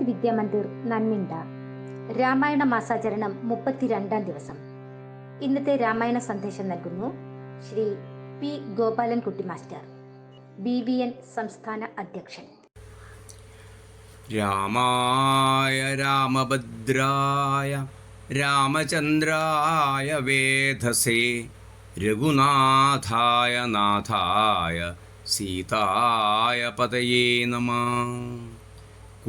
സരസ്വതി വിദ്യാമന്ദിർ നന്മിണ്ട. രാമായണ മാസാചരണം മുപ്പത്തിരണ്ടാം ദിവസം. ഇന്നത്തെ രാമായണ സന്ദേശം നൽകുന്നു Shri P Gopalankutty master B V N സംസ്ഥാന അധ്യക്ഷൻ. രാമായ രാമഭദ്രായ രാമചന്ദ്രായ വേധസേ രഘുനാഥായ നാഥായ സീതായ പതയേ നമ.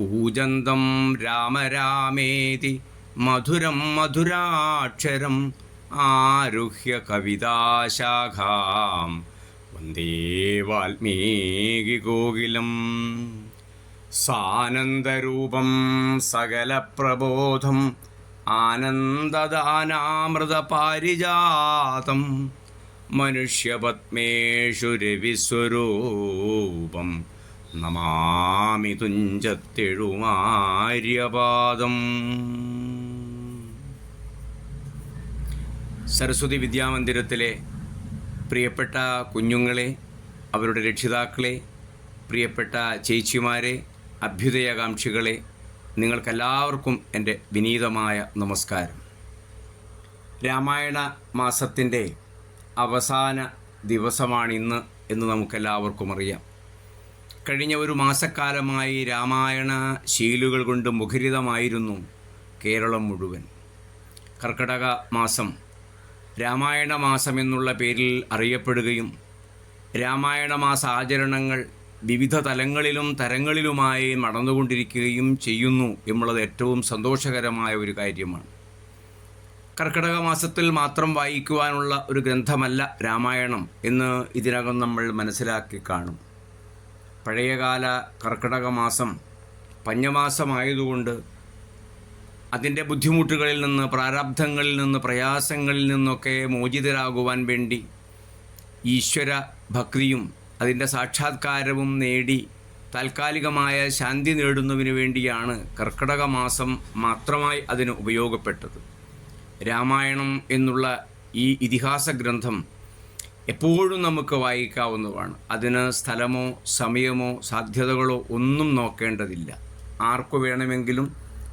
കൂജന്തം രാമ രാമേതി മധുരം മധുരാക്ഷരം ആരുഹ്യ കവിതാശാഖാം. വന്ദേ വാൽമീകികോകിലം സാനന്ദരൂപം സകലപ്രബോധം ആനന്ദദാനാമൃതപാരിജാതം മനുഷ്യപത്മേഷു രവിസ്വരൂപം. നമാമി തുഞ്ചത്തെഴുമാര്യപാദം. സരസ്വതി വിദ്യാമന്ദിരത്തിലെ പ്രിയപ്പെട്ട കുഞ്ഞുങ്ങളെ അവരുടെ രക്ഷിതാക്കളെ പ്രിയപ്പെട്ട ചേച്ചിമാരെ അഭ്യുദയകാംക്ഷികളെ നിങ്ങൾക്കെല്ലാവർക്കും എന്റെ വിനീതമായ നമസ്കാരം. രാമായണ മാസത്തിന്റെ അവസാന ദിവസമാണിന്ന് എന്ന് നമുക്കെല്ലാവർക്കും അറിയാം. കഴിഞ്ഞ ഒരു മാസക്കാലമായി രാമായണ ശീലുകൾ കൊണ്ട് മുഖരിതമായിരുന്നു കേരളം മുഴുവൻ. കർക്കടക മാസം രാമായണ മാസം എന്നുള്ള പേരിൽ അറിയപ്പെടുകയും രാമായണ മാസ ആചരണങ്ങൾ വിവിധ തലങ്ങളിലും തരങ്ങളിലുമായി നടന്നുകൊണ്ടിരിക്കുകയും ചെയ്യുന്നു എന്നുള്ളത് ഏറ്റവും സന്തോഷകരമായ ഒരു കാര്യമാണ്. കർക്കിടക മാസത്തിൽ മാത്രം വായിക്കുവാനുള്ള ഒരു ഗ്രന്ഥമല്ല രാമായണം എന്ന് ഇതിനകം നമ്മൾ മനസ്സിലാക്കി കാണും. പഴയകാല കർക്കിടക മാസം പഞ്ഞമാസമായതുകൊണ്ട് അതിന്റെ ബുദ്ധിമുട്ടുകളിൽ നിന്ന് പ്രാരാബ്ധങ്ങളിൽ നിന്ന് പ്രയാസങ്ങളിൽ നിന്നൊക്കെ മോചിതരാകുവാൻ വേണ്ടി ഈശ്വര ഭക്തിയും അതിന്റെ സാക്ഷാത്കാരവും നേടി താൽക്കാലികമായ ശാന്തി നേടുന്നതിന് വേണ്ടിയാണ് കർക്കിടക മാസം മാത്രമായി അതിന് ഉപയോഗപ്പെട്ടത്. രാമായണം എന്നുള്ള ഈ ഇതിഹാസ ഗ്രന്ഥം എപ്പോഴും നമുക്ക് വായിക്കാവുന്നതാണ്. അതിന് സ്ഥലമോ സമയമോ സാധ്യതകളോ ഒന്നും നോക്കേണ്ടതില്ല. ആർക്കു വേണമെങ്കിലും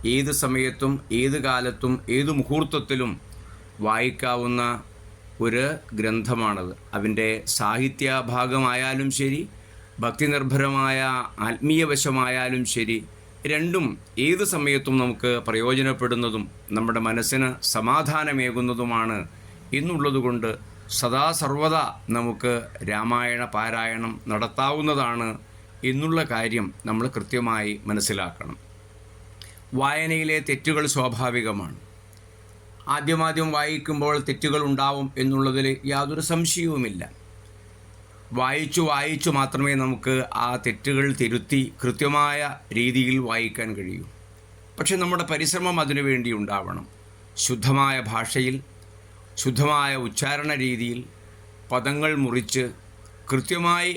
ഏത് സമയത്തും ഏത് കാലത്തും ഏത് മുഹൂർത്തത്തിലും വായിക്കാവുന്ന ഒരു ഗ്രന്ഥമാണത്. അതിന്റെ സാഹിത്യ ഭാഗമായാലും ശരി ഭക്തിനിർഭരമായ ആത്മീയ വശമായാലും ശരി രണ്ടും ഏത് സമയത്തും നമുക്ക് പ്രയോജനപ്പെടുന്നതും നമ്മുടെ മനസ്സിന് സമാധാനമേകുന്നതുമാണ് എന്നുള്ളതുകൊണ്ട് സദാ സർവദാ നമുക്ക് രാമായണ പാരായണം നടത്താവുന്നതാണ് എന്നുള്ള കാര്യം നമ്മൾ കൃത്യമായി മനസ്സിലാക്കണം. വായനയിലെ തെറ്റുകൾ സ്വാഭാവികമാണ്. ആദ്യമാദ്യം വായിക്കുമ്പോൾ തെറ്റുകൾ ഉണ്ടാവും എന്നുള്ളതിൽ യാതൊരു സംശയവുമില്ല. വായിച്ചു വായിച്ചു മാത്രമേ നമുക്ക് ആ തെറ്റുകൾ തിരുത്തി കൃത്യമായ രീതിയിൽ വായിക്കാൻ കഴിയൂ. പക്ഷെ നമ്മുടെ പരിശ്രമം അതിനു വേണ്ടി ഉണ്ടാവണം. ശുദ്ധമായ ഭാഷയിൽ ശുദ്ധമായ ഉച്ചാരണ രീതിയിൽ പദങ്ങൾ മുറിച്ച് കൃത്യമായി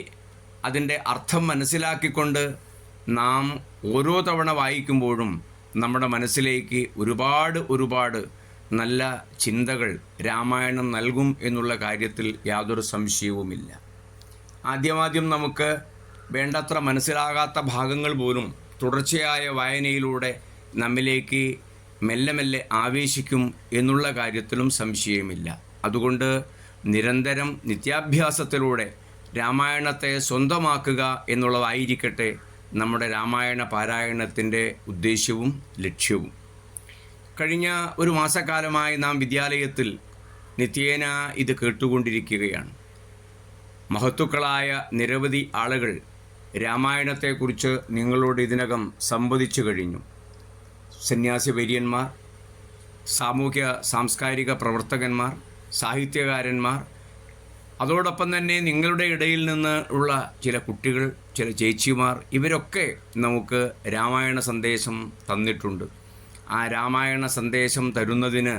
അതിന്റെ അർത്ഥം മനസ്സിലാക്കിക്കൊണ്ട് നാം ഓരോ തവണ വായിക്കുമ്പോഴും നമ്മുടെ മനസ്സിലേക്ക് ഒരുപാട് ഒരുപാട് നല്ല ചിന്തകൾ രാമായണം നൽകും എന്നുള്ള കാര്യത്തിൽ യാതൊരു സംശയവുമില്ല. ആദ്യമാദ്യം നമുക്ക് വേണ്ടത്ര മനസ്സിലാകാത്ത ഭാഗങ്ങൾ പോലും തുടർച്ചയായ വായനയിലൂടെ നമ്മിലേക്ക് മെല്ലെ മെല്ലെ ആവേശിക്കും എന്നുള്ള കാര്യത്തിലും സംശയമില്ല. അതുകൊണ്ട് നിരന്തരം നിത്യാഭ്യാസത്തിലൂടെ രാമായണത്തെ സ്വന്തമാക്കുക എന്നുള്ളതായിരിക്കട്ടെ നമ്മുടെ രാമായണ പാരായണത്തിന്റെ ഉദ്ദേശ്യവും ലക്ഷ്യവും. കഴിഞ്ഞ ഒരു മാസക്കാലമായി നാം വിദ്യാലയത്തിൽ നിത്യേന ഇത് കേട്ടുകൊണ്ടിരിക്കുകയാണ്. മഹത്തുക്കളായ നിരവധി ആളുകൾ രാമായണത്തെക്കുറിച്ച് നിങ്ങളോട് ഇതിനകം സംവദിച്ചു കഴിഞ്ഞു. സന്യാസി വര്യന്മാർ സാമൂഹ്യ സാംസ്കാരിക പ്രവർത്തകന്മാർ സാഹിത്യകാരന്മാർ അതോടൊപ്പം തന്നെ നിങ്ങളുടെ ഇടയിൽ നിന്ന് ഉള്ള ചില കുട്ടികൾ ചില ചേച്ചിമാർ ഇവരൊക്കെ നമുക്ക് രാമായണ സന്ദേശം തന്നിട്ടുണ്ട്. ആ രാമായണ സന്ദേശം തരുന്നതിന്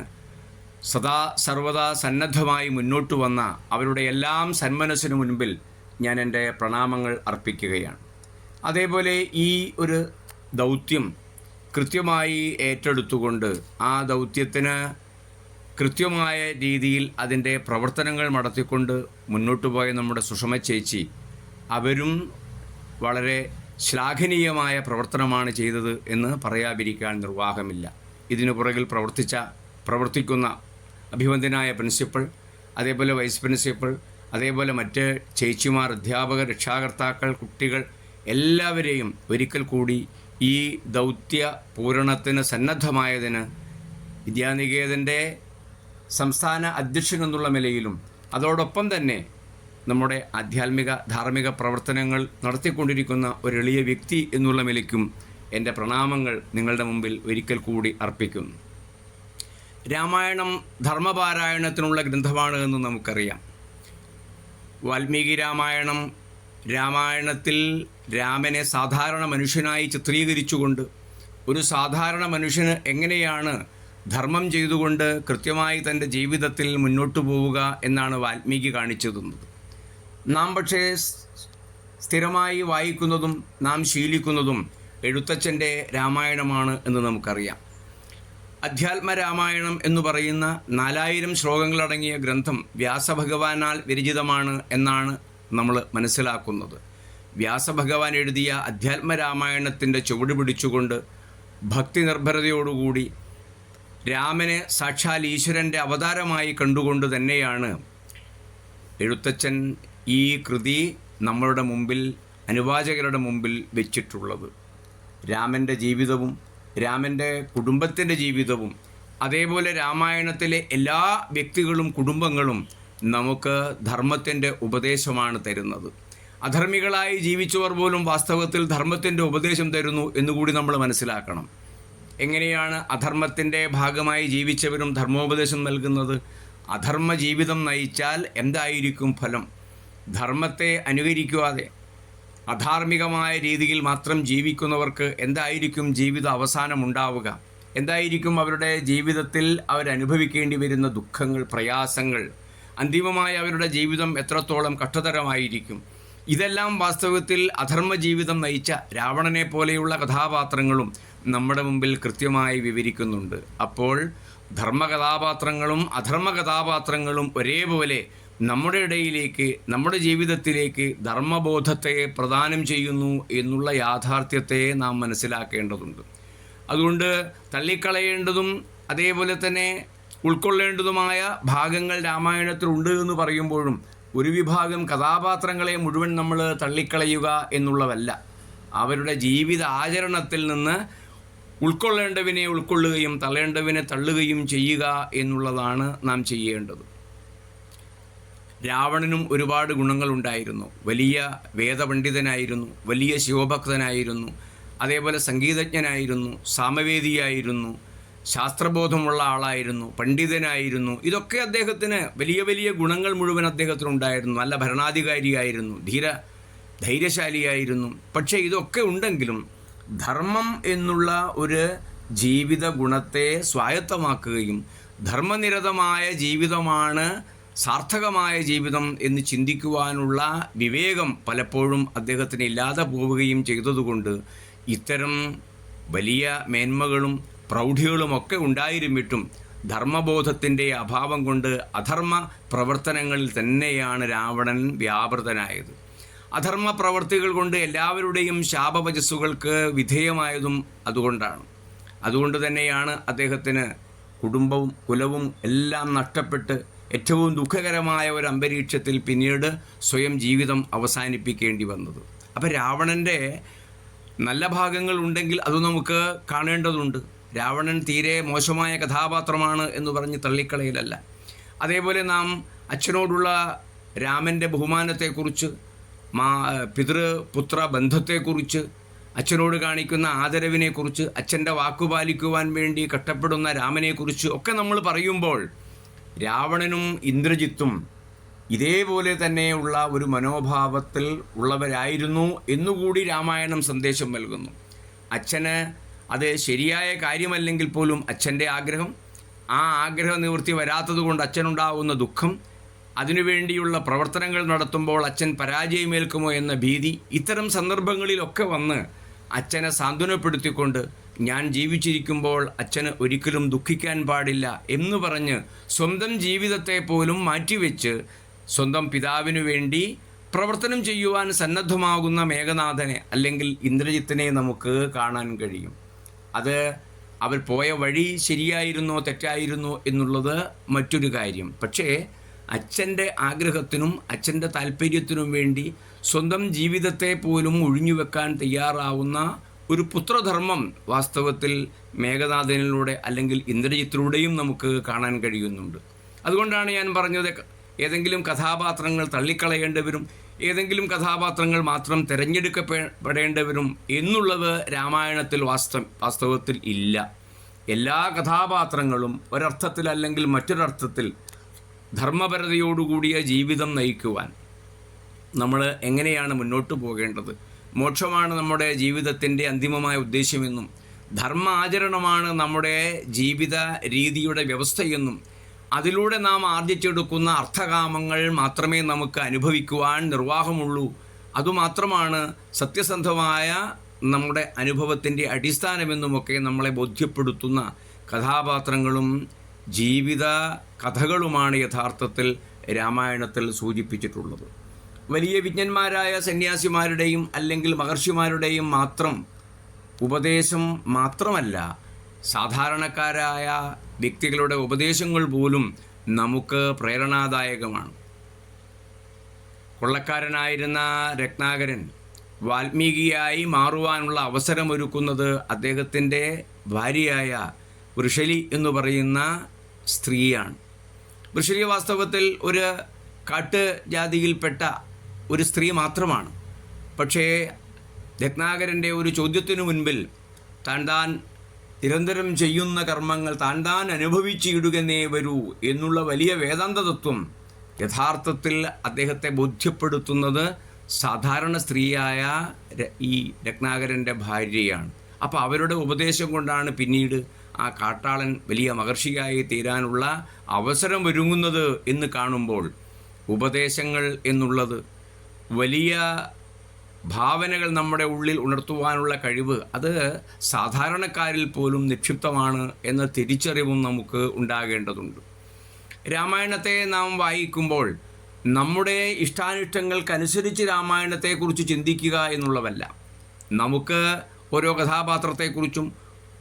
സദാ സർവദാ സന്നദ്ധമായി മുന്നോട്ട് വന്ന അവരുടെ എല്ലാം സന്മനസ്സിനു മുൻപിൽ ഞാൻ എന്റെ പ്രണാമങ്ങൾ അർപ്പിക്കുകയാണ്. അതേപോലെ ഈ ഒരു ദൗത്യം കൃത്യമായി ഏറ്റെടുത്തുകൊണ്ട് ആ ദൗത്യത്തിന് കൃത്യമായ രീതിയിൽ അതിന്റെ പ്രവർത്തനങ്ങൾ നടത്തിക്കൊണ്ട് മുന്നോട്ട് പോയ നമ്മുടെ സുഷമ ചേച്ചി അവരും വളരെ ശ്ലാഘനീയമായ പ്രവർത്തനമാണ് ചെയ്തത് എന്ന് പറയാതിരിക്കാൻ നിർവാഹമില്ല. ഇതിനു പുറകിൽ പ്രവർത്തിച്ച പ്രവർത്തിക്കുന്ന അഭിവന്ദ്യനായ പ്രിൻസിപ്പൾ അതേപോലെ വൈസ് പ്രിൻസിപ്പൾ അതേപോലെ മറ്റ് ചേച്ചിമാർ അധ്യാപകർ രക്ഷാകർത്താക്കൾ കുട്ടികൾ എല്ലാവരെയും ഒരിക്കൽ കൂടി ഈ ദൗത്യ പൂരണത്തിന് സന്നദ്ധമായതിന് വിദ്യാനികേതന്റെ സംസ്ഥാന അധ്യക്ഷൻ എന്നുള്ള നിലയിലും അതോടൊപ്പം തന്നെ നമ്മുടെ ആധ്യാത്മിക ധാർമ്മിക പ്രവർത്തനങ്ങൾ നടത്തിക്കൊണ്ടിരിക്കുന്ന ഒരു എളിയ വ്യക്തി എന്നുള്ള നിലയ്ക്കും എന്റെ പ്രണാമങ്ങൾ നിങ്ങളുടെ മുമ്പിൽ ഒരിക്കൽ കൂടി അർപ്പിക്കുന്നു. രാമായണം ധർമ്മപാരായണത്തിനുള്ള ഗ്രന്ഥമാണ് എന്ന് നമുക്കറിയാം. വാൽമീകി രാമായണം രാമായണത്തിൽ രാമനെ സാധാരണ മനുഷ്യനായി ചിത്രീകരിച്ചുകൊണ്ട് ഒരു സാധാരണ മനുഷ്യന് എങ്ങനെയാണ് ധർമ്മം ചെയ്തുകൊണ്ട് കൃത്യമായി തന്റെ ജീവിതത്തിൽ മുന്നോട്ടു പോവുക എന്നാണ് വാൽമീകി കാണിച്ചു തന്നത് നാം പക്ഷേ സ്ഥിരമായി വായിക്കുന്നതും നാം ശീലിക്കുന്നതും എഴുത്തച്ഛന്റെ രാമായണമാണ് എന്ന് നമുക്കറിയാം. അധ്യാത്മ രാമായണം എന്ന് പറയുന്ന നാലായിരം ശ്ലോകങ്ങളടങ്ങിയ ഗ്രന്ഥം വ്യാസഭഗവാനാൽ വിരചിതമാണ് എന്നാണ് നമ്മൾ മനസ്സിലാക്കുന്നത്. വ്യാസഭഗവാൻ എഴുതിയ അധ്യാത്മരാമായണത്തിന്റെ ചുവട് പിടിച്ചുകൊണ്ട് ഭക്തി നിർഭരതയോടുകൂടി രാമനെ സാക്ഷാൽ ഈശ്വരന്റെ അവതാരമായി കണ്ടുകൊണ്ട് തന്നെയാണ് എഴുത്തച്ഛൻ ഈ കൃതി നമ്മളുടെ മുമ്പിൽ അനുവാചകരുടെ മുമ്പിൽ വെച്ചിട്ടുള്ളത്. രാമന്റെ ജീവിതവും രാമന്റെ കുടുംബത്തിന്റെ ജീവിതവും അതേപോലെ രാമായണത്തിലെ എല്ലാ വ്യക്തികളും കുടുംബങ്ങളും നമുക്ക് ധർമ്മത്തിന്റെ ഉപദേശമാണ് തരുന്നത്. അധർമ്മികളായി ജീവിച്ചവർ പോലും വാസ്തവത്തിൽ ധർമ്മത്തിന്റെ ഉപദേശം തരുന്നു എന്നുകൂടി നമ്മൾ മനസ്സിലാക്കണം. എങ്ങനെയാണ് അധർമ്മത്തിന്റെ ഭാഗമായി ജീവിച്ചവരും ധർമ്മോപദേശം നൽകുന്നത്? അധർമ്മ ജീവിതം നയിച്ചാൽ എന്തായിരിക്കും ഫലം? ധർമ്മത്തെ അനുകരിക്കാതെ അധാർമികമായ രീതിയിൽ മാത്രം ജീവിക്കുന്നവർക്ക് എന്തായിരിക്കും ജീവിത അവസാനം ഉണ്ടാവുക? എന്തായിരിക്കും അവരുടെ ജീവിതത്തിൽ അവരനുഭവിക്കേണ്ടി വരുന്ന ദുഃഖങ്ങൾ പ്രയാസങ്ങൾ? അന്തിമമായ അവരുടെ ജീവിതം എത്രത്തോളം കഷ്ടതരമായിരിക്കും. ഇതെല്ലാം വാസ്തവത്തിൽ അധർമ്മ ജീവിതം നയിച്ച രാവണനെ പോലെയുള്ള കഥാപാത്രങ്ങളും നമ്മുടെ മുമ്പിൽ കൃത്യമായി വിവരിക്കുന്നുണ്ട്. അപ്പോൾ ധർമ്മകഥാപാത്രങ്ങളും അധർമ്മ കഥാപാത്രങ്ങളും ഒരേപോലെ നമ്മുടെ ഇടയിലേക്ക് നമ്മുടെ ജീവിതത്തിലേക്ക് ധർമ്മബോധത്തെ പ്രദാനം ചെയ്യുന്നു എന്നുള്ള യാഥാർത്ഥ്യത്തെ നാം മനസ്സിലാക്കേണ്ടതുണ്ട്. അതുകൊണ്ട് തള്ളിക്കളയേണ്ടതും അതേപോലെ തന്നെ ഉൾക്കൊള്ളേണ്ടതുമായ ഭാഗങ്ങൾ രാമായണത്തിലുണ്ട് എന്ന് പറയുമ്പോഴും ഒരു വിഭാഗം കഥാപാത്രങ്ങളെ മുഴുവൻ നമ്മൾ തള്ളിക്കളയുക എന്നുള്ളതല്ല. അവരുടെ ജീവിത ആചരണത്തിൽ നിന്ന് ഉൾക്കൊള്ളേണ്ടവിനെ ഉൾക്കൊള്ളുകയും തള്ളേണ്ടവിനെ തള്ളുകയും ചെയ്യുക എന്നുള്ളതാണ് നാം ചെയ്യേണ്ടത്. രാവണനും ഒരുപാട് ഗുണങ്ങളുണ്ടായിരുന്നു വലിയ വേദപണ്ഡിതനായിരുന്നു വലിയ ശിവഭക്തനായിരുന്നു അതേപോലെ സംഗീതജ്ഞനായിരുന്നു സാമവേദിയായിരുന്നു ശാസ്ത്രബോധമുള്ള ആളായിരുന്നു പണ്ഡിതനായിരുന്നു. ഇതൊക്കെ അദ്ദേഹത്തിന് വലിയ വലിയ ഗുണങ്ങൾ മുഴുവൻ അദ്ദേഹത്തിനുണ്ടായിരുന്നു. നല്ല ഭരണാധികാരിയായിരുന്നു ധീര ധൈര്യശാലിയായിരുന്നു. പക്ഷേ ഇതൊക്കെ ഉണ്ടെങ്കിലും ധർമ്മം എന്നുള്ള ഒരു ജീവിത ഗുണത്തെ സ്വായത്തമാക്കുകയും ധർമ്മനിരതമായ ജീവിതമാണ് സാർത്ഥകമായ ജീവിതം എന്ന് ചിന്തിക്കുവാനുള്ള വിവേകം പലപ്പോഴും അദ്ദേഹത്തിന് ഇല്ലാതെ പോവുകയും ചെയ്തതുകൊണ്ട് ഇത്തരം വലിയ മേന്മകളും പ്രൗഢികളുമൊക്കെ ഉണ്ടായിരുന്നിട്ടും ധർമ്മബോധത്തിന്റെ അഭാവം കൊണ്ട് അധർമ്മ പ്രവർത്തനങ്ങളിൽ തന്നെയാണ് രാവണൻ വ്യാപൃതനായത്. അധർമ്മ പ്രവർത്തികൾ കൊണ്ട് എല്ലാവരുടെയും ശാപവചസ്സുകൾക്ക് വിധേയമായതും അതുകൊണ്ടാണ്. അതുകൊണ്ട് തന്നെയാണ് അദ്ദേഹത്തിന് കുടുംബവും കുലവും എല്ലാം നഷ്ടപ്പെട്ട് ഏറ്റവും ദുഃഖകരമായ ഒരു അന്തരീക്ഷത്തിൽ പിന്നീട് സ്വയം ജീവിതം അവസാനിപ്പിക്കേണ്ടി വന്നത്. അപ്പോൾ രാവണന്റെ നല്ല ഭാഗങ്ങൾ ഉണ്ടെങ്കിൽ അത് നമുക്ക് കാണേണ്ടതുണ്ട്. രാവണൻ തീരെ മോശമായ കഥാപാത്രമാണ് എന്ന് പറഞ്ഞ് തള്ളിക്കളയിലല്ല. അതേപോലെ നാം അച്ഛനോടുള്ള രാമന്റെ ബഹുമാനത്തെക്കുറിച്ച് മാ പിതൃപുത്ര ബന്ധത്തെക്കുറിച്ച് അച്ഛനോട് കാണിക്കുന്ന ആദരവിനെക്കുറിച്ച് അച്ഛന്റെ വാക്കുപാലിക്കുവാൻ വേണ്ടി കഷ്ടപ്പെടുന്ന രാമനെക്കുറിച്ച് ഒക്കെ നമ്മൾ പറയുമ്പോൾ രാവണനും ഇന്ദ്രജിത്തും ഇതേപോലെ തന്നെയുള്ള ഒരു മനോഭാവത്തിൽ ഉള്ളവരായിരുന്നു എന്നുകൂടി രാമായണം സന്ദേശം നൽകുന്നു. അച്ഛന് അത് ശരിയായ കാര്യമല്ലെങ്കിൽ പോലും അച്ഛന്റെ ആഗ്രഹം ആ ആഗ്രഹ നിവൃത്തി വരാത്തത് കൊണ്ട് അച്ഛനുണ്ടാവുന്ന ദുഃഖം അതിനുവേണ്ടിയുള്ള പ്രവർത്തനങ്ങൾ നടത്തുമ്പോൾ അച്ഛൻ പരാജയമേൽക്കുമോ എന്ന ഭീതി ഇത്തരം സന്ദർഭങ്ങളിലൊക്കെ വന്ന് അച്ഛനെ സാന്ത്വനപ്പെടുത്തിക്കൊണ്ട് ഞാൻ ജീവിച്ചിരിക്കുമ്പോൾ അച്ഛന് ഒരിക്കലും ദുഃഖിക്കാൻ പാടില്ല എന്ന് പറഞ്ഞ് സ്വന്തം ജീവിതത്തെ പോലും മാറ്റിവെച്ച് സ്വന്തം പിതാവിനു വേണ്ടി പ്രവർത്തനം ചെയ്യുവാൻ സന്നദ്ധമാകുന്ന മേഘനാഥനെ അല്ലെങ്കിൽ ഇന്ദ്രജിത്തിനെ നമുക്ക് കാണാൻ കഴിയും. അത് അവർ പോയ വഴി ശരിയായിരുന്നോ തെറ്റായിരുന്നോ എന്നുള്ളത് മറ്റൊരു കാര്യം. പക്ഷേ അച്ഛന്റെ ആഗ്രഹത്തിനും അച്ഛന്റെ താല്പര്യത്തിനും വേണ്ടി സ്വന്തം ജീവിതത്തെ പോലും ഒഴിഞ്ഞുവെക്കാൻ തയ്യാറാവുന്ന ഒരു പുത്രധർമ്മം വാസ്തവത്തിൽ മേഘനാഥനിലൂടെ അല്ലെങ്കിൽ ഇന്ദ്രജിത്തിലൂടെയും നമുക്ക് കാണാൻ കഴിയുന്നുണ്ട്. അതുകൊണ്ടാണ് ഞാൻ പറഞ്ഞത് ഏതെങ്കിലും കഥാപാത്രങ്ങൾ തള്ളിക്കളയേണ്ടവരും ഏതെങ്കിലും കഥാപാത്രങ്ങൾ മാത്രം തിരഞ്ഞെടുക്കപ്പെടേണ്ടവരും എന്നുള്ളത് രാമായണത്തിൽ വാസ്തവ വാസ്തവത്തിൽ ഇല്ല. എല്ലാ കഥാപാത്രങ്ങളും ഒരർത്ഥത്തിൽ അല്ലെങ്കിൽ മറ്റൊരർത്ഥത്തിൽ ധർമ്മപരതയോടുകൂടിയ ജീവിതം നയിക്കുവാൻ നമ്മൾ എങ്ങനെയാണ് മുന്നോട്ട് പോകേണ്ടത്? മോക്ഷമാണ് നമ്മുടെ ജീവിതത്തിന്റെ അന്തിമമായ ഉദ്ദേശ്യമെന്നും ധർമ്മ ആചരണമാണ് നമ്മുടെ ജീവിത രീതിയുടെ വ്യവസ്ഥയെന്നും അതിലൂടെ നാം ആർജിച്ചെടുക്കുന്ന അർത്ഥകാമങ്ങൾ മാത്രമേ നമുക്ക് അനുഭവിക്കുവാൻ നിർവാഹമുള്ളൂ. അതുമാത്രമാണ് സത്യസന്ധമായ നമ്മുടെ അനുഭവത്തിന്റെ അടിസ്ഥാനമെന്നുമൊക്കെ നമ്മളെ ബോധ്യപ്പെടുത്തുന്ന കഥാപാത്രങ്ങളും ജീവിത കഥകളുമാണ് യഥാർത്ഥത്തിൽ രാമായണത്തിൽ സൂചിപ്പിച്ചിട്ടുള്ളത്. വലിയ വിജ്ഞന്മാരായ സന്യാസിമാരുടെയും അല്ലെങ്കിൽ മഹർഷിമാരുടെയും മാത്രം ഉപദേശം മാത്രമല്ല സാധാരണക്കാരായ വ്യക്തികളുടെ ഉപദേശങ്ങൾ പോലും നമുക്ക് പ്രേരണാദായകമാണ്. കൊള്ളക്കാരനായിരുന്ന രത്നാകരൻ വാൽമീകിയായി മാറുവാനുള്ള അവസരമൊരുക്കുന്നത് അദ്ദേഹത്തിന്റെ ഭാര്യയായ വൃഷലി എന്ന് പറയുന്ന സ്ത്രീയാണ്. വൃഷലി വാസ്തവത്തിൽ ഒരു കാട്ട് ജാതിയിൽപ്പെട്ട ഒരു സ്ത്രീ മാത്രമാണ്. പക്ഷേ രത്നാകരന്റെ ഒരു ചോദ്യത്തിനു മുൻപിൽ താൻ താൻ നിരന്തരം ചെയ്യുന്ന കർമ്മങ്ങൾ താൻ താൻ അനുഭവിച്ചിടുകന്നേ വരൂ എന്നുള്ള വലിയ വേദാന്ത തത്വം യഥാർത്ഥത്തിൽ അദ്ദേഹത്തെ ബോധ്യപ്പെടുത്തുന്നത് സാധാരണ സ്ത്രീയായ ഈ രത്നാകരന്റെ ഭാര്യയാണ്. അപ്പോൾ അവരുടെ ഉപദേശം കൊണ്ടാണ് പിന്നീട് ആ കാട്ടാളൻ വലിയ മഹർഷിയായി തീരാനുള്ള അവസരം ഒരുങ്ങുന്നത് എന്ന് കാണുമ്പോൾ ഉപദേശങ്ങൾ എന്നുള്ളത് വലിയ ഭാവനകൾ നമ്മുടെ ഉള്ളിൽ ഉണർത്തുവാനുള്ള കഴിവ് അത് സാധാരണക്കാരിൽ പോലും നിക്ഷിപ്തമാണ് എന്ന തിരിച്ചറിവും നമുക്ക് ഉണ്ടാകേണ്ടതുണ്ട്. രാമായണത്തെ നാം വായിക്കുമ്പോൾ നമ്മുടെ ഇഷ്ടാനിഷ്ടങ്ങൾക്കനുസരിച്ച് രാമായണത്തെക്കുറിച്ച് ചിന്തിക്കുക എന്നുള്ളതല്ല. നമുക്ക് ഓരോ കഥാപാത്രത്തെക്കുറിച്ചും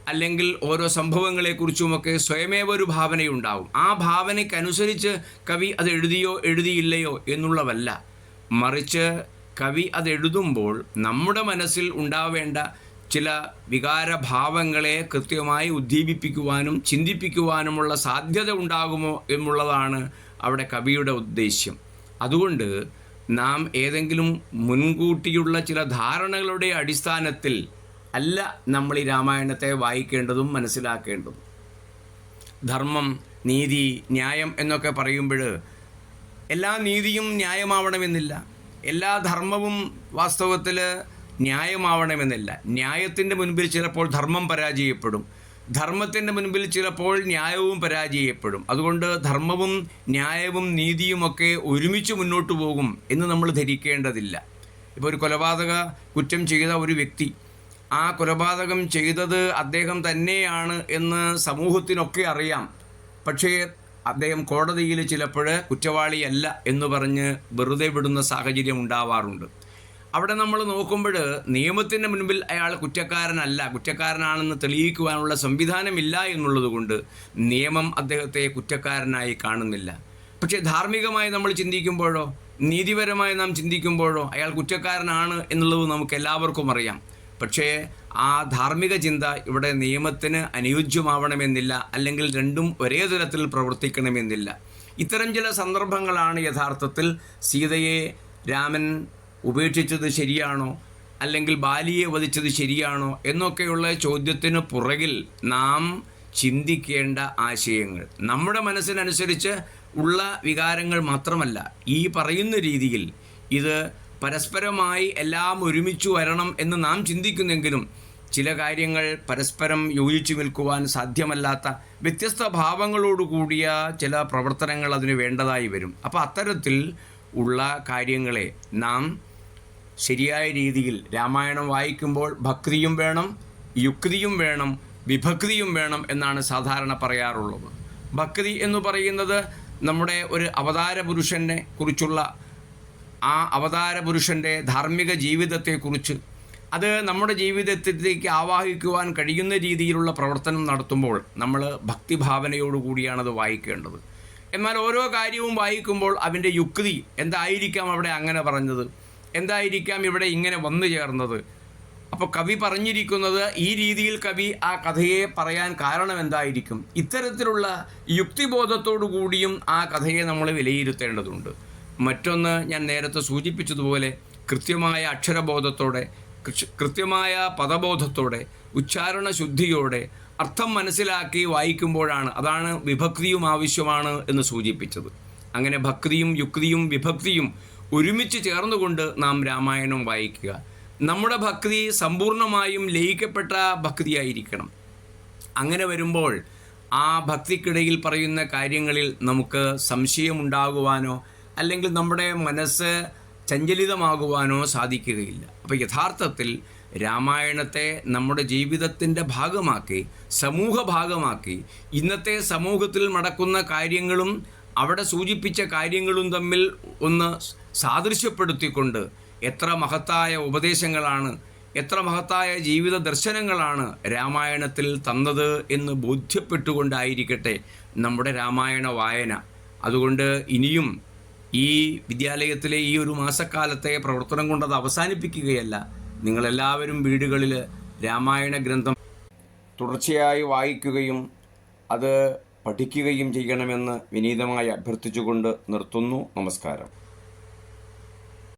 അല്ലെങ്കിൽ ഓരോ സംഭവങ്ങളെക്കുറിച്ചുമൊക്കെ സ്വയമേവ ഒരു ഭാവനയുണ്ടാവും. ആ ഭാവനയ്ക്കനുസരിച്ച് കവി അത് എഴുതിയോ എഴുതിയില്ലയോ എന്നുള്ളതല്ല. മറിച്ച് കവി അതെഴുതുമ്പോൾ നമ്മുടെ മനസ്സിൽ ഉണ്ടാവേണ്ട ചില വികാരഭാവങ്ങളെ കൃത്യമായി ഉദ്ദീപിപ്പിക്കുവാനും ചിന്തിപ്പിക്കുവാനുമുള്ള സാധ്യത ഉണ്ടാകുമോ എന്നുള്ളതാണ് അവിടെ കവിയുടെ ഉദ്ദേശ്യം. അതുകൊണ്ട് നാം ഏതെങ്കിലും മുൻകൂട്ടിയുള്ള ചില ധാരണകളുടെ അടിസ്ഥാനത്തിൽ അല്ല നമ്മൾ ഈ രാമായണത്തെ വായിക്കേണ്ടതും മനസ്സിലാക്കേണ്ടതും. ധർമ്മം നീതി ന്യായം എന്നൊക്കെ പറയുമ്പോൾ എല്ലാ നീതിയും ന്യായമാവണമെന്നില്ല. എല്ലാ ധർമ്മവും വാസ്തവത്തിൽ ന്യായമാവണമെന്നില്ല. ന്യായത്തിന്റെ മുൻപിൽ ചിലപ്പോൾ ധർമ്മം പരാജയപ്പെടും. ധർമ്മത്തിന്റെ മുൻപിൽ ചിലപ്പോൾ ന്യായവും പരാജയപ്പെടും. അതുകൊണ്ട് ധർമ്മവും ന്യായവും നീതിയുമൊക്കെ ഒരുമിച്ച് മുന്നോട്ട് പോകും എന്ന് നമ്മൾ ധരിക്കേണ്ടതില്ല. ഇപ്പോൾ ഒരു കൊലപാതക കുറ്റം ചെയ്ത ഒരു വ്യക്തി ആ കൊലപാതകം ചെയ്തത് അദ്ദേഹം തന്നെയാണ് എന്ന് സമൂഹത്തിനൊക്കെ അറിയാം. പക്ഷേ അദ്ദേഹം കോടതിയിൽ ചിലപ്പോൾ കുറ്റവാളിയല്ല എന്ന് പറഞ്ഞ് വെറുതെ വിടുന്ന സാഹചര്യം ഉണ്ടാവാറുണ്ട്. അവിടെ നമ്മൾ നോക്കുമ്പോൾ നിയമത്തിന്റെ മുൻപിൽ അയാൾ കുറ്റക്കാരനല്ല കുറ്റക്കാരനാണെന്ന് തെളിയിക്കുവാനുള്ള സംവിധാനമില്ല എന്നുള്ളത് കൊണ്ട് നിയമം അദ്ദേഹത്തെ കുറ്റക്കാരനായി കാണുന്നില്ല. പക്ഷേ ധാർമ്മികമായി നമ്മൾ ചിന്തിക്കുമ്പോഴോ നീതിപരമായി നാം ചിന്തിക്കുമ്പോഴോ അയാൾ കുറ്റക്കാരനാണ് എന്നുള്ളത് നമുക്ക് എല്ലാവർക്കും അറിയാം. പക്ഷേ ആ ധാർമ്മിക ചിന്ത ഇവിടെ നിയമത്തിന് അനുയോജ്യമാവണമെന്നില്ല അല്ലെങ്കിൽ രണ്ടും ഒരേ തരത്തിൽ പ്രവർത്തിക്കണമെന്നില്ല. ഇത്തരം ചില സന്ദർഭങ്ങളാണ് യഥാർത്ഥത്തിൽ സീതയെ രാമൻ ഉപേക്ഷിച്ചത് ശരിയാണോ അല്ലെങ്കിൽ ബാലിയെ വധിച്ചത് ശരിയാണോ എന്നൊക്കെയുള്ള ചോദ്യത്തിന് പുറകിൽ നാം ചിന്തിക്കേണ്ട ആശയങ്ങൾ. നമ്മുടെ മനസ്സിനനുസരിച്ച് ഉള്ള വികാരങ്ങൾ മാത്രമല്ല ഈ പറയുന്ന രീതിയിൽ ഇത് പരസ്പരമായി എല്ലാം ഒരുമിച്ച് വരണം എന്ന് നാം ചിന്തിക്കുന്നെങ്കിലും ചില കാര്യങ്ങൾ പരസ്പരം യോജിച്ചു നിൽക്കുവാൻ സാധ്യമല്ലാത്ത വ്യത്യസ്ത ഭാവങ്ങളോടുകൂടിയ ചില പ്രവർത്തനങ്ങൾ അതിന് വേണ്ടതായി വരും. അപ്പോൾ അത്തരത്തിൽ ഉള്ള കാര്യങ്ങളെ നാം ശരിയായ രീതിയിൽ രാമായണം വായിക്കുമ്പോൾ ഭക്തിയും വേണം യുക്തിയും വേണം വിഭക്തിയും വേണം എന്നാണ് സാധാരണ പറയാറുള്ളത്. ഭക്തി എന്ന് പറയുന്നത് നമ്മുടെ ഒരു അവതാര പുരുഷനെ കുറിച്ചുള്ള ആ അവതാര പുരുഷന്റെ ധാർമ്മിക ജീവിതത്തെക്കുറിച്ച് അത് നമ്മുടെ ജീവിതത്തിലേക്ക് ആവാഹിക്കുവാൻ കഴിയുന്ന രീതിയിലുള്ള പ്രവർത്തനം നടത്തുമ്പോൾ നമ്മൾ ഭക്തിഭാവനയോടുകൂടിയാണത് വായിക്കേണ്ടത്. എന്നാൽ ഓരോ കാര്യവും വായിക്കുമ്പോൾ അതിന്റെ യുക്തി എന്തായിരിക്കാം അവിടെ അങ്ങനെ പറഞ്ഞത്? എന്തായിരിക്കാം ഇവിടെ ഇങ്ങനെ വന്നു ചേർന്നത്? അപ്പോൾ കവി പറഞ്ഞിരിക്കുന്നത് ഈ രീതിയിൽ കവി ആ കഥയെ പറയാൻ കാരണം എന്തായിരിക്കും? ഇത്തരത്തിലുള്ള യുക്തിബോധത്തോടു കൂടിയും ആ കഥയെ നമ്മൾ വിലയിരുത്തേണ്ടതുണ്ട്. മറ്റൊന്ന് ഞാൻ നേരത്തെ സൂചിപ്പിച്ചതുപോലെ കൃത്യമായ അക്ഷരബോധത്തോടെ കൃഷ്- കൃത്യമായ പദബോധത്തോടെ ഉച്ചാരണ ശുദ്ധിയോടെ അർത്ഥം മനസ്സിലാക്കി വായിക്കുമ്പോഴാണ് അതാണ് വിഭക്തിയും ആവശ്യമാണ് എന്ന് സൂചിപ്പിച്ചത്. അങ്ങനെ ഭക്തിയും യുക്തിയും വിഭക്തിയും ഒരുമിച്ച് ചേർന്നുകൊണ്ട് നാം രാമായണം വായിക്കുക. നമ്മുടെ ഭക്തി സമ്പൂർണമായും ലയിക്കപ്പെട്ട ഭക്തിയായിരിക്കണം. അങ്ങനെ വരുമ്പോൾ ആ ഭക്തിക്കിടയിൽ പറയുന്ന കാര്യങ്ങളിൽ നമുക്ക് സംശയമുണ്ടാകുവാനോ അല്ലെങ്കിൽ നമ്മുടെ മനസ്സ് ചഞ്ചലിതമാകുവാനോ സാധിക്കുകയില്ല. അപ്പോൾ യഥാർത്ഥത്തിൽ രാമായണത്തെ നമ്മുടെ ജീവിതത്തിന്റെ ഭാഗമാക്കി സമൂഹ ഭാഗമാക്കി ഇന്നത്തെ സമൂഹത്തിൽ നടക്കുന്ന കാര്യങ്ങളും അവിടെ സൂചിപ്പിച്ച കാര്യങ്ങളും തമ്മിൽ ഒന്ന് സാദൃശ്യപ്പെടുത്തിക്കൊണ്ട് എത്ര മഹത്തായ ഉപദേശങ്ങളാണ് എത്ര മഹത്തായ ജീവിത ദർശനങ്ങളാണ് രാമായണത്തിൽ തന്നത് എന്ന് ബോധ്യപ്പെട്ടുകൊണ്ടായിരിക്കട്ടെ നമ്മുടെ രാമായണ വായന. അതുകൊണ്ട് ഇനിയും ഈ വിദ്യാലയത്തിലെ ഈ ഒരു മാസക്കാലത്തെ പ്രവർത്തനം കൊണ്ടത് അവസാനിപ്പിക്കുകയല്ല. നിങ്ങളെല്ലാവരും വീടുകളിൽ രാമായണ ഗ്രന്ഥം തുടർച്ചയായി വായിക്കുകയും അത് പഠിക്കുകയും ചെയ്യണമെന്ന് വിനീതമായി അഭ്യർത്ഥിച്ചുകൊണ്ട് നിർത്തുന്നു. നമസ്കാരം.